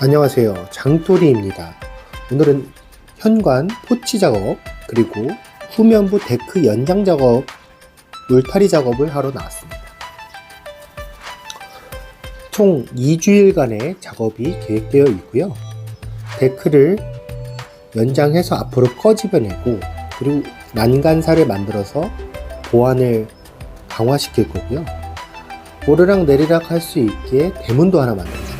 안녕하세요. 장토리입니다. 오늘은 현관 포치 작업 그리고 후면부 데크 연장 작업 울타리 작업을 하러 나왔습니다. 총 2주일간의 작업이 계획되어 있고요. 데크를 연장해서 앞으로 꺼집어내고 그리고 난간사를 만들어서 보안을 강화시킬 거고요. 오르락 내리락 할 수 있게 대문도 하나 만들어줍니다.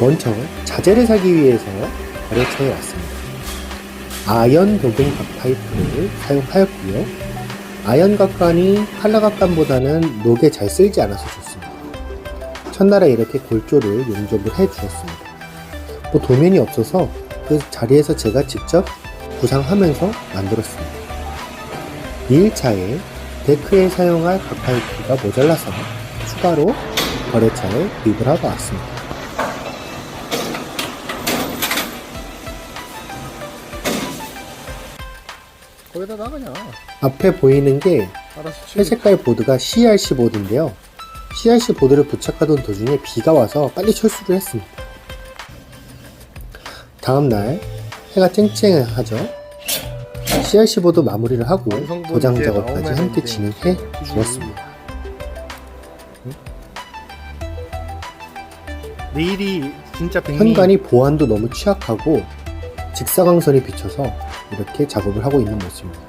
먼저 자재를 사기 위해서 거래처에 왔습니다. 아연 도금 각 파이프를 사용하였고요. 아연 각관이 칼라 각관보다는 녹에 잘 쓸지 않아서 좋습니다. 첫날에 이렇게 골조를 용접을 해 주었습니다. 뭐 도면이 없어서 그 자리에서 제가 직접 구상하면서 만들었습니다. 2일차에 데크에 사용할 각 파이프가 모자라서 추가로 거래처에 구입을 하고 왔습니다. 거기다 나가냐 앞에 보이는 게 알아서 치우 회색깔 보드가 CRC 보드인데요. CRC 보드를 부착하던 도중에 비가 와서 빨리 철수를 했습니다. 다음날 해가 쨍쨍하죠. CRC 보드 마무리를 하고 완성본 도장 작업까지 나오면 함께 이제 진행해 주었습니다. 내일이 진짜 백미 현관이 보안도 너무 취약하고 직사광선이 비쳐서 이렇게 작업을 하고 있는 모습입니다.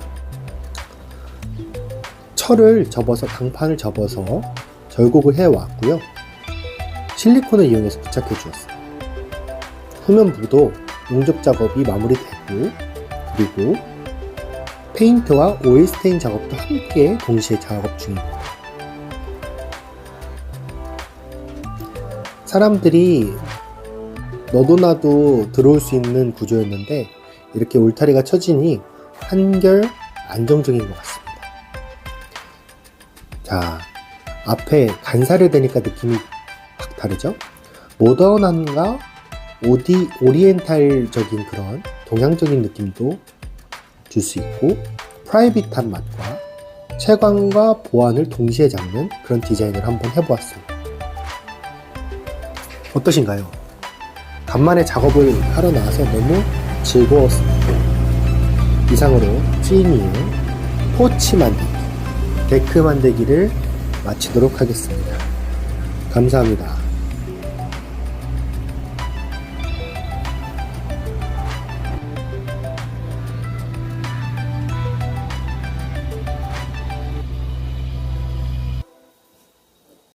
철을 접어서 강판을 접어서 절곡을 해 왔고요. 실리콘을 이용해서 부착해 주었어요. 후면부도 용접 작업이 마무리되고 그리고 페인트와 오일 스테인 작업도 함께 동시에 작업 중입니다. 사람들이 너도 나도 들어올 수 있는 구조였는데 이렇게 울타리가 쳐지니 한결 안정적인 것 같습니다. 자, 앞에 간사를 대니까 느낌이 확 다르죠? 모던함과 오디, 오리엔탈적인 그런 동양적인 느낌도 줄 수 있고 프라이빗한 맛과 채광과 보안을 동시에 잡는 그런 디자인을 한번 해보았습니다. 어떠신가요? 간만에 작업을 하러 나와서 너무 즐거웠습니다. 이상으로 찌니의 포치 만들기, 데크 만들기를 마치도록 하겠습니다. 감사합니다.